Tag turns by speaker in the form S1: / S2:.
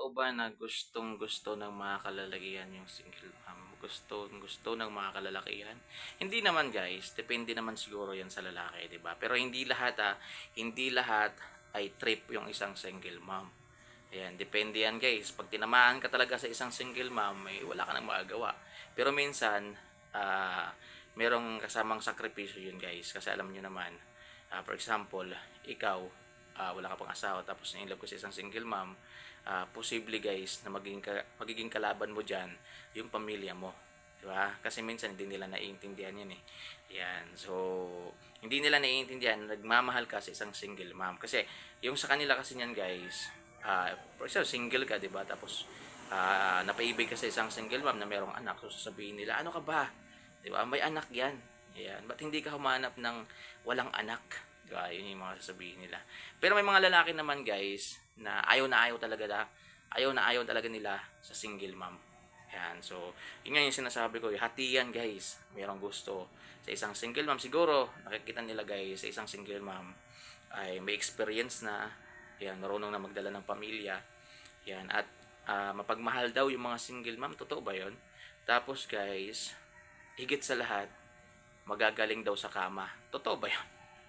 S1: Totoo ba na gustong gusto ng mga kalalakihan yung single mom? Gusto, gusto ng mga kalalakihan? Hindi naman guys, depende naman siguro yan sa lalaki, di ba? Pero hindi lahat ah, hindi lahat ay trip yung isang single mom. Ayan, depende yan guys. Pag tinamaan ka talaga sa isang single mom, may wala ka nang magagawa. Pero minsan, ah, merong kasamang sakripisyo yun guys. Kasi alam nyo naman, ah, for example, ikaw, ah, wala ka pang asawa tapos na love ko sa isang single mom, ah, posible guys na magiging, ka, magiging kalaban mo dyan yung pamilya mo. Di ba? Kasi minsan hindi nila naiintindihan yan eh. Yan. So, hindi nila naiintindihan na nagmamahal ka sa isang single mom. Kasi, yung sa kanila kasi niyan guys, ah for example, single ka, di ba? Tapos, ah napaibig ka sa isang single mom na merong anak. So, sasabihin nila, ano ka ba? Di ba? May anak yan. Ayan. Ba't hindi ka humanap ng walang anak? Ba? Yun yung mga sasabihin nila. Pero may mga lalaki naman guys, na ayaw na ayaw talaga na, ayaw na ayaw talaga nila sa single mom. Ayan, so, yun nga yung sinasabi ko, eh, hati yan guys. Merong gusto sa isang single mom. Siguro, nakikita nila guys, sa isang single mom, ay may experience na, yan, marunong na magdala ng pamilya. Yan, at ah, mapagmahal daw yung mga single mom. Totoo ba yun? Tapos guys, higit sa lahat, magagaling daw sa kama. Totoo ba yun?